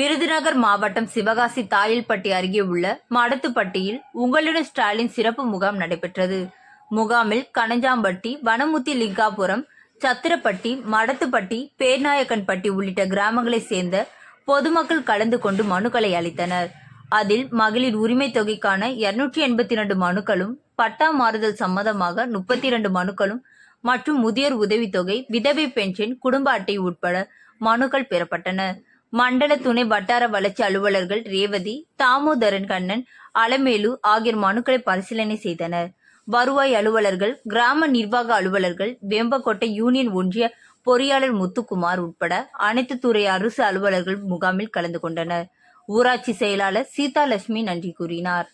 விருதுநகர் மாவட்டம் சிவகாசி தாயில்பட்டி அருகே உள்ள மடத்துப்பட்டியில் உங்களுடன் ஸ்டாலின் சிறப்பு முகாம் நடைபெற்றது. முகாமில் கனஞ்சாம்பட்டி வனமுத்தி லிங்காபுரம் சத்திரப்பட்டி மடத்துப்பட்டி பேர்நாயக்கன்பட்டி உள்ளிட்ட கிராமங்களைச் சேர்ந்த பொதுமக்கள் கலந்து கொண்டு மனுக்களை அளித்தனர். அதில் மகளிர் உரிமை தொகைக்கான இருநூற்றி எண்பத்தி இரண்டு மனுக்களும் பட்டா மாறுதல் சம்மதமாக முப்பத்தி இரண்டு மனுக்களும் மற்றும் முதியோர் உதவித்தொகை விதவை பென்ஷன் குடும்ப அட்டை உட்பட மனுக்கள் பெறப்பட்டன. மண்டல துணை வட்டார வளர்ச்சி அலுவலர்கள் ரேவதி தாமோதரன் கண்ணன் அலமேலு ஆகியோர் மனுக்களை பரிசீலனை செய்தனர். வருவாய் அலுவலர்கள் கிராம நிர்வாக அலுவலர்கள் வேம்பக்கோட்டை யூனியன் ஒன்றிய பொறியாளர் முத்துக்குமார் உட்பட அனைத்து துறை அரசு அலுவலர்கள் முகாமில் கலந்து கொண்டனர். ஊராட்சி செயலாளர் சீதாலட்சுமி நன்றி கூறினார்.